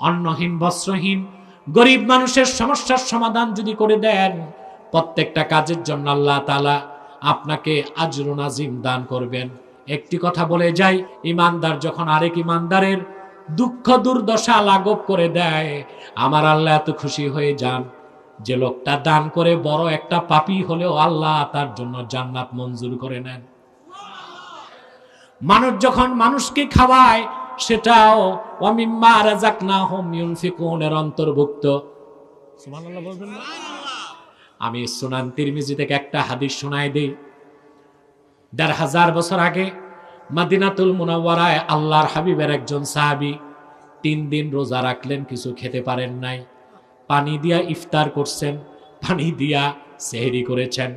অন্নহীন, বস্ত্রহীন, গরিব মানুষের সমস্যার সমাধান যদি করে দেন, প্রত্যেকটা কাজের জন্য আল্লাহ তালা আপনাকে আজরুন আজিম দান করবেন। একটি কথা বলে যাই, ইমানদার যখন আরেক ইমানদারের দুঃখ, দুর্দশা লাঘব করে দেয়, আমার আল্লাহ এত খুশি হয়ে যান। যে লোকটা দান করে বড় একটা পাপি হলেও আল্লাহ তার জন্য জান্নাত মঞ্জুর করে নেন। মানুষ যখন মানুষকে খাওয়ায় সেটাও ওয়ামিম্মা রাজাকনাহুম ইউনফিকুনের অন্তর্ভুক্ত। সুবহানাল্লাহ বলবেন না? আমি সুনান তিরমিজি থেকে একটা হাদিস শোনাই দিই। দেড় হাজার বছর আগে মাদিনাতুল মুনাওয়ারায় আল্লাহর হাবিবের একজন সাহাবী তিন দিন রোজা রাখলেন কিছু খেতে পারেন নাই। পানি দিয়া ইফতার করছেন পানি দিয়া সেহেরি করেছেন।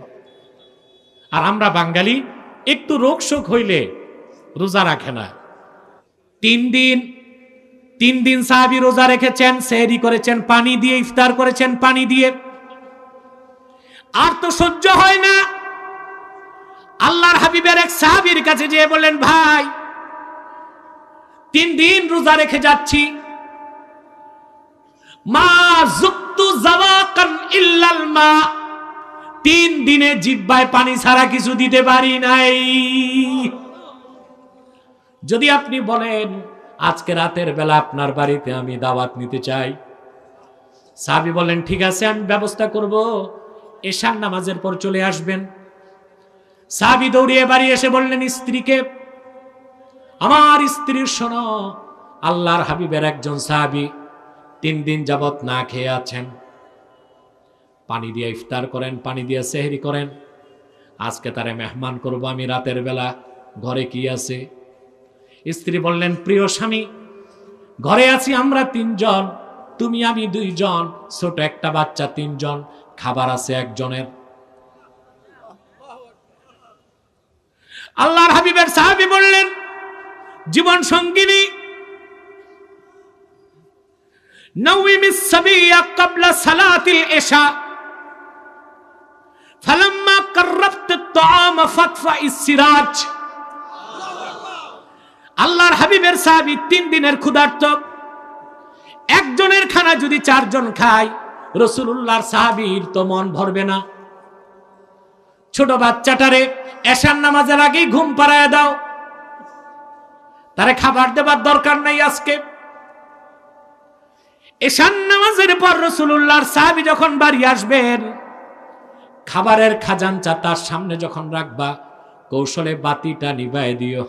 আর আমরা বাঙালি একটু রোগ শোক হইলে রোজা রাখে না। তিন দিন তিন দিন সাহাবি রোজা রেখেছেন, সেহরি করেছেন, পানি দিয়ে ইফতার করেছেন, পানি দিয়ে। আর তো সহ্য হয় না। আল্লাহর হাবিবের এক সাহাবির কাছে যেয়ে বললেন, ভাই, তিন দিন রোজা রেখে যাচ্ছি। মা জুক্তু ইল্লাল মা। তিন দিনে জিব্বায় পানি ছাড়া কিছু দিতে পারি নাই। যদি আপনি বলেন, আজকে রাতের বেলা আপনার বাড়িতে আমি দাওয়াত নিতে চাই। সাহাবি বলেন, ঠিক আছে, আমি ব্যবস্থা করব। এশার নামাজের পর চলে আসবেন। সাহাবি দৌড়িয়ে বাড়ি এসে বললেন, স্ত্রীকে, আমার স্ত্রীর শোনো, আল্লাহর হাবিবের একজন সাহাবি তিন দিন যাবত না খেয়ে আছেন। পানি দিয়ে ইফতার করেন, পানি দিয়ে সেহরি করেন। আজকে তারে মেহমান করব আমি রাতের বেলা। ঘরে কি আছে? স্ত্রী বললেন প্রিয় স্বামী ঘরে আছি আমরা তিনজন তুমি আমি দুইজন ছোট একটা বাচ্চা তিনজন খাবার আছে একজনের আল্লাহর হাবিবের সাহাবি বললেন জীবন সঙ্গিনী نوم الصبي قبل صلاة العشاء فلما قربت الطعام فاطفأ السراج আল্লাহর হাবিবের সাহাবি তিন দিনের ক্ষুধার্ত। একজনের খানা যদি চারজন খায় রসুল্লাহর সাহাবির তো মন ভরবে না। ছোট বাচ্চাটারে এশার নামাজের আগেই ঘুম পাড়ায় দাও। তারে খাবার দেবার দরকার নাই আজকে। এশান নামাজের পর রসুল্লাহর সাহাবি যখন বাড়ি আসবেন, খাবারের খাজানচা তার সামনে যখন রাখবা, কৌশলে বাতিটা নিভায় দিও।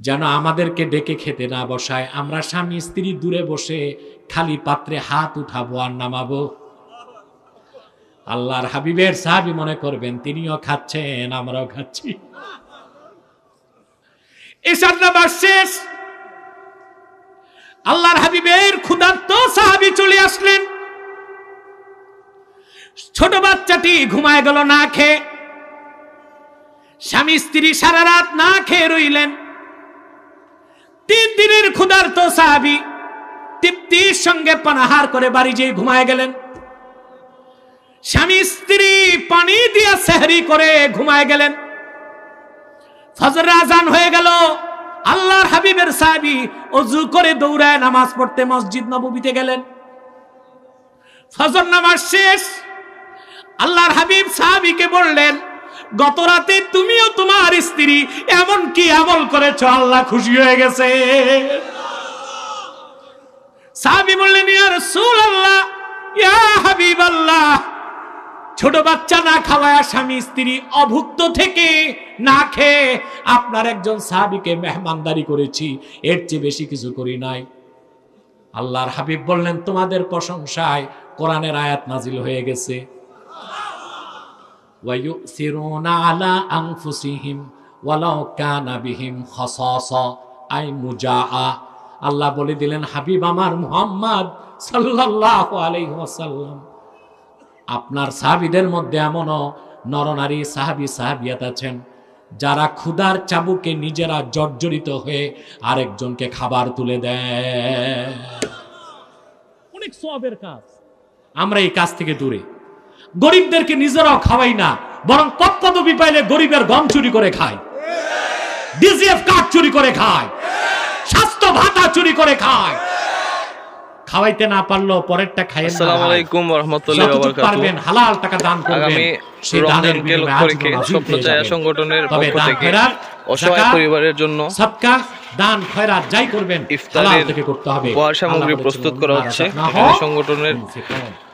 যেন আমাদেরকে ডেকে খেতে না বসায়। আমরা স্বামী স্ত্রী দূরে বসে খালি পাত্রে হাত উঠাবো আর নামাবো। আল্লাহর হাবিবের সাহাবি মনে করবেন, তিনিও খাচ্ছেন, আমরাও খাচ্ছি। এসার নামাজ শেষ। আল্লাহর হাবিবের ক্ষুধার্ত সাহাবি চলে আসলেন। ছোট বাচ্চাটি ঘুমায় গেল না খেয়ে। স্বামী স্ত্রী সারা রাত না খেয়ে রইলেন। ক্ষুধার্ত সাহাবি তৃপ্তির সঙ্গে পানাহার করে বাড়ি যেয়ে ঘুমায় গেলেন। স্বামী স্ত্রী পানি দিয়া সেহরি করে ঘুমায় গেলেন। ফজর আজান হয়ে গেল। আল্লাহর হাবিবের সাহাবি অজু করে দৌড়ায় নামাজ পড়তে মসজিদ নববীতে গেলেন। ফজর নামাজ শেষ। আল্লাহর হাবিব সাহাবিকে বললেন গত রাতে তুমিও তোমার স্ত্রী এমন কি আমল করেছ, আল্লাহ খুশি হয়ে গেছে। সাহাবি বললেন, ইয়া রাসূলুল্লাহ, ইয়া হাবিবাল্লাহ, ছোট বাচ্চা না খাওয়ায় স্বামী স্ত্রী অভুক্ত থেকে না খেয়ে আপনার একজন সাহাবিকে মেহমানদারি করেছি, এর চেয়ে বেশি কিছু করি নাই। আল্লাহর হাবিব বললেন, তোমাদের প্রশংসায় কোরআনের আয়াত নাজিল হয়ে গেছে। ওয়ায়ুসিরুনা আলা আনফুসিহিম ওয়ালাউ কানা বিহিম খাসাসা আই মুজাআ আল্লাহ বলে দিলেন হাবিব আমার মুহাম্মদ সাল্লাল্লাহু আলাইহি আপনার সাহাবিদের মধ্যে এমনও নরনারী সাহাবী সাহাবিয়াত আছেন যারা ক্ষুধার চাবুকে নিজেরা জর্জরিত হয়ে আরেকজনকে খাবার তুলে দেয়। অনেক সবের কাজ। আমরা এই কাজ থেকে দূরে। গরিবদেরকে নিজেরাও খাওয়াই না বরং পদ পদবি পাইলে গরিবের গম চুরি করে খায়। ডিজিএফ কার্ড চুরি করে খায়। স্বাস্থ্য ভাতা চুরি করে খায়। খাওয়াইতে না পারল পরেরটা খাইয়েন আসসালামু আলাইকুম ওয়া রাহমাতুল্লাহি ওয়া বারাকাতুহু। পারবেন হালাল টাকা দান করবেন। আগামী রমজানকে লক্ষ্য রেখে আজীবন স্বপ্ন পেয়ে চায়া যাবেন। সংগঠনের পক্ষ থেকে অসহায় পরিবারের জন্য সদকা দান খয়রাত যাই করবেন হালাল থেকে করতে হবে। উপহার সামগ্রী প্রস্তুত করা হচ্ছে। সংগঠনের ইউনফিকুন।"